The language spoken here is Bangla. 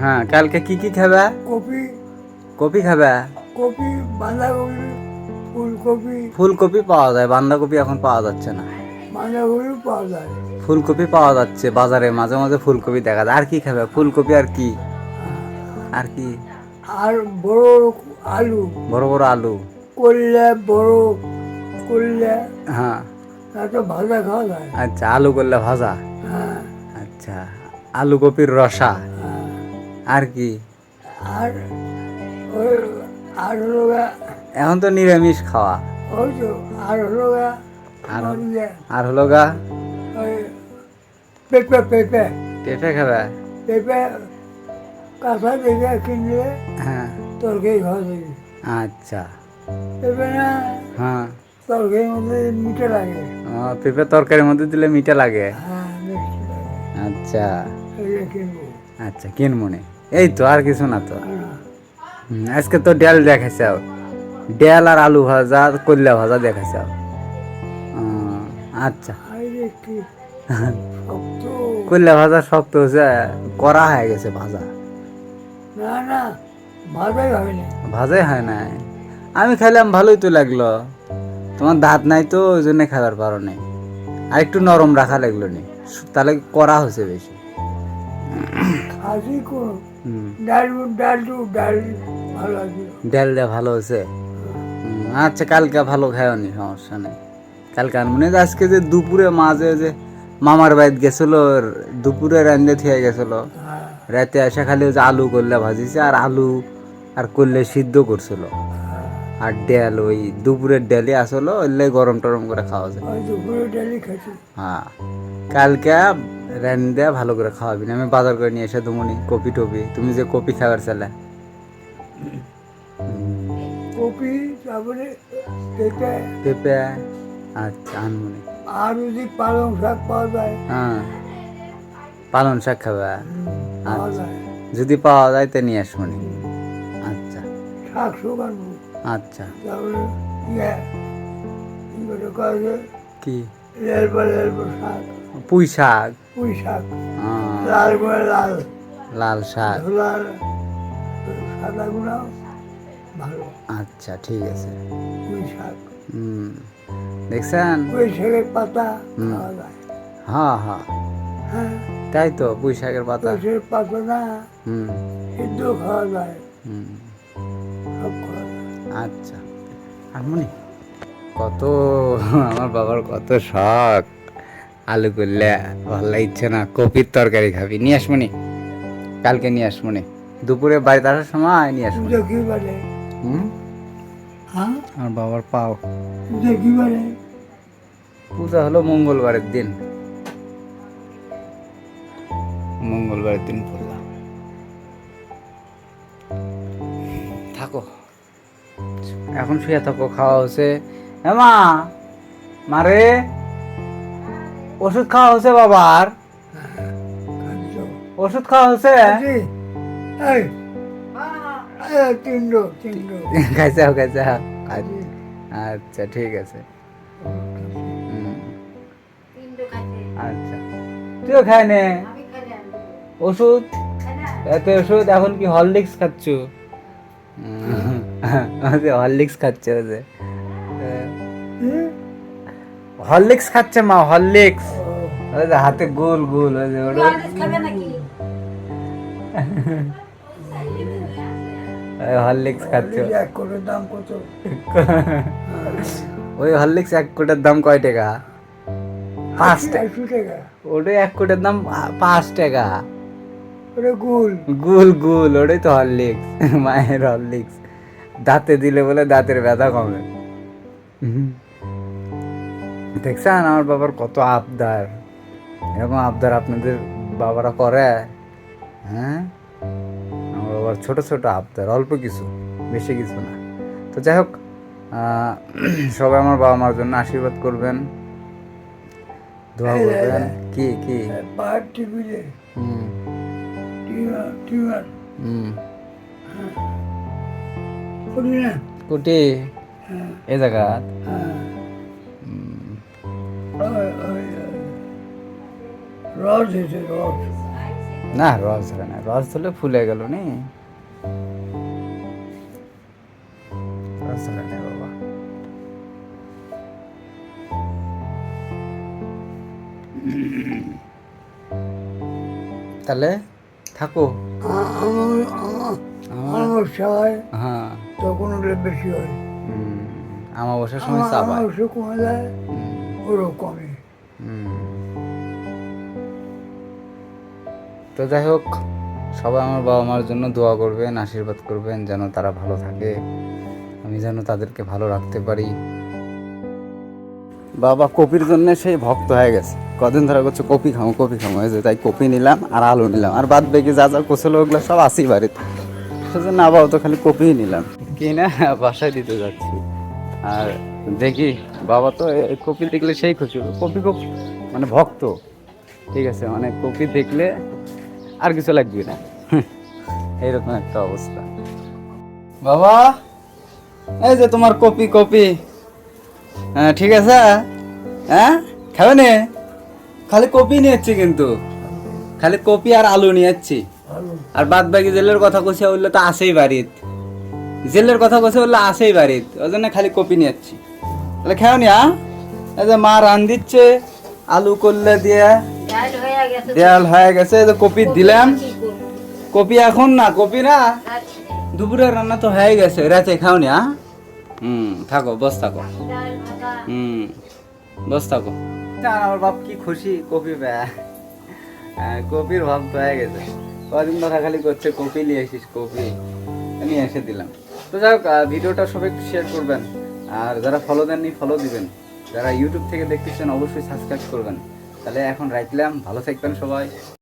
হ্যাঁ কালকে কি কি খাবে? কপি। কপি খাবে? কপি বাঁধাকপি ফুলকপি। ফুলকপি পাওয়া যায় বাঁধাকপি এখন পাওয়া যাচ্ছে না। বাঁধাকপি পাওয়া যায়। ফুলকপি পাওয়া যাচ্ছে বাজারে মাঝে মাঝে ফুলকপি দেখা যায়। আর কি খাবে? ফুলকপি আর কি? আর কি? আর বড় আলু। বড় বড় আলু। করলে বড় করলে হ্যাঁ। একটা ভাজা খাওয়া যায়। আচ্ছা আলু করলে ভাজা? হ্যাঁ। আচ্ছা আলু কপির রসা। হ্যাঁ। আর কি? আর আর হলো এখন তো নিরামিষ খাওয়া। ওই তো আর হলো গা আর হলো গা? পেঁপে পেঁপে। পেঁপে খাবে? পেঁপে কাঁচা পেঁপে কিনলে হ্যাঁ। তরকারি খাওয়া যাবে আচ্ছা। পেঁপে না হ্যাঁ। তরকারির মধ্যে মিঠে লাগে। ও, পেঁপে তরকারির মধ্যে দিলে মিঠা লাগে? হ্যাঁ আচ্ছা। এইটা কিনবো। আচ্ছা কিনমনে এই তো আর কিছু না তো। আজকে তো ডাল দেখাইছে ডাল আর আলু ভাজা কল্লা ভাজা দেখাইছে আচ্ছা এই যে কি শক্ত কল্লা ভাজা শক্ত হয়েছে করা হয়ে গেছে ভাজা। না না ভাজাই হয় না ভাজাই হয় নাই। আমি খাইলাম ভালোই তো লাগল। তোমার দাঁত নাই তো ওই জন্য খাবার পারো নাই। আর একটু নরম রাখা লাগল নি। তাহলে করা হয়েছে বেশি। ডাল ডাল ডাল ভালো আছে। ডাল ভালো হয়েছে? আচ্ছা কালকে ভালো খায়নি সমস্যা নেই। কালকে আর মনে আজকে যে দুপুরে মাঝে যে মামার বাড়িতে গেছিল দুপুরে রান্ধে থেকে গেছিল। হ্যাঁ। রাতে এসে খালি যে আলু করলে ভাজিছে আর আলু আর করলে সিদ্ধ করছিল। আর ডাল ওই দুপুরের ডালি আসলো ওইলে গরম টরম করে খাওয়া যায়। হ্যাঁ। কালকে রান্ধে ভালো করে খাওয়াবি না। আমি বাজার করে নিয়ে এসে দুমনি কপি টপি। তুমি যে কপি খাবার চালে কপি তারপরে পেঁপে। পেঁপে আচ্ছা আনমনি। আর যদি পালং শাক পাওয়া যায়? হ্যাঁ। পালন শাক খাবে? পাওয়া যদি পাওয়া যায় তো নিয়ে আসবনি আচ্ছা। শাক শুকানো। আচ্ছা। তারপরে ইয়ে কি করে কয় যে কি? লেলবা লেলবা শাক পুঁই শাক পুঁই শাক লাল লাল। লাল শাক। সাদা গুঁড়া ভালো। আচ্ছা ঠিক আছে। পুঁই শাক হুম। দেখছেন? পুঁই শাকের পাতা খাওয়া যায়। হ্যাঁ হ্যাঁ। তাই তো পুঁই শাকের পাতা। পুঁই শাকের পাতা না হুম। সিদ্ধ খাওয়া যায়। হুম। আচ্ছা। আরমনি কত আমার বাবার কত শখ। আলু করলে ভালো লাগছে না কপির তরকারি খাবি। নিয়ে আসমনি কালকে নিয়ে আসমনি দুপুরে বাড়িতে আসার সময় নিয়ে হুম? হ্যাঁ? আমার বাবার পাও। পুজো কি পূজা হলো মঙ্গলবারের দিন। মঙ্গলবারের দিন পূজা থাকো। এখন শুয়ে থাকো খাওয়া হচ্ছে হ্যাঁ মা মারে ওষুধ খাওয়া হচ্ছে বাবার? ওষুধ খাওয়া হচ্ছে খাইছে আচ্ছা ঠিক আছে। আচ্ছা। তুইও খায় নে। ওষুধ? এত ওষুধ এখন কি হরলিক্স খাচ্ছ? হরলিক্স খাচ্ছে ও যে হরলিক্স খাচ্ছে মা হরলিক্স। ও, ওই যে হাতে গোল গোল ওই যে ওটা। ওই হরলিক্স খাচ্ছে। এক করে দাম কত? ওই হরলিক্স এক কোটার দাম কয় টাকা? পাঁচ টাকা। ওটাই এক কোটার দাম পাঁচ টাকা। ওটা গুল। গুল গুল ওটাই তো হরলিক্স মায়ের হরলিক্স। দাঁতে দিলে বলে দাঁতের ব্যথা কমে। হুম। দেখছেন আমার বাবার কত আবদার? এরকম আবদার আপনাদের বাবারা করে? হ্যাঁ? আমার বাবার ছোট ছোট আবদার অল্প কিছু বেশি কিছু না। তো যাই হোক সবাই আমার বাবা মার জন্য আশীর্বাদ করবেন দোয়া করবেন। কি কি? হুম। হুম। কুটি। হ্যাঁ। এই জায়গা। হ্যাঁ। রস রস। না রস ধরে না রস ধরলে ফুলে গেল নি। রস ধরে না বাবা। তাহলে থাকো। আমার হয় হ্যাঁ। তখন ওগুলো বেশি হয়। আমাবস্যার সময় চাপায় আমাবস্যা কমে যায় ওরও কমে। তো যাই হোক সবাই আমার বাবা মার জন্য দোয়া করবেন আশীর্বাদ করবেন যেন তারা ভালো থাকে। আমি যেন তাদেরকে ভালো রাখতে পারি। বাবা কপির জন্য সেই ভক্ত হয়ে গেছে। কদিন ধরে করছে কপি খামো কপি খামো। হয়েছে তাই কপি নিলাম আর আলু নিলাম। আর বাদ বাকি যা যা কোছিল ওগুলো সব আসি বাড়িতে সেজন্য আবার তো খালি কপিই নিলাম। কি না বাসায় দিতে যাচ্ছি। আর দেখি, বাবা তো কপি দেখলে সেই খুশি। কপি খুব মানে ভক্ত। ঠিক আছে মানে কপি দেখলে আর কিছু লাগবে না। এইরকম একটা অবস্থা। বাবা, এই যে তোমার কপি কপি। হ্যাঁ ঠিক আছে? হ্যাঁ? খাবে নে? খালি কপি নিয়ে যাচ্ছি কিন্তু। খালি কপি আর আলু নিয়ে যাচ্ছি আর বাদ বাকি জেলের কথা কইছে বললে তো আসেই বাড়িত। জেলের কথা কইছে বললে আসেই বাড়িত। ওই জন্য খালি কপি নিয়ে যাচ্ছি। তাহলে খেও নি হ্যাঁ এই যে মা রান দিচ্ছে আলু করলে দিয়ে ডাল হয়ে গেছে। দেয়াল হয়ে গেছে এই যে কপি দিলাম। কপি এখন না কপি না। আচ্ছা, দুপুরের রান্না তো হয়ে গেছে রাতে খাও নি হ্যাঁ হুম থাকো বস থাকো। হুম বস থাকো। আমার বাপ কি খুশি? কপি ব্যা। কপির ভাব তো হয়ে গেছে। কদিন ধরা খালি করছে কপি নিয়ে এসিস কপি। নিয়ে এসে দিলাম। তো যাই হোক ভিডিওটা সবাই শেয়ার করবেন। আর যারা ফলো দেননি ফলো দিবেন। যারা ইউটিউব থেকে দেখতেছেন, অবশ্যই সাবস্ক্রাইব করবেন। তাহলে এখন রাখলাম। ভালো থাকবেন সবাই।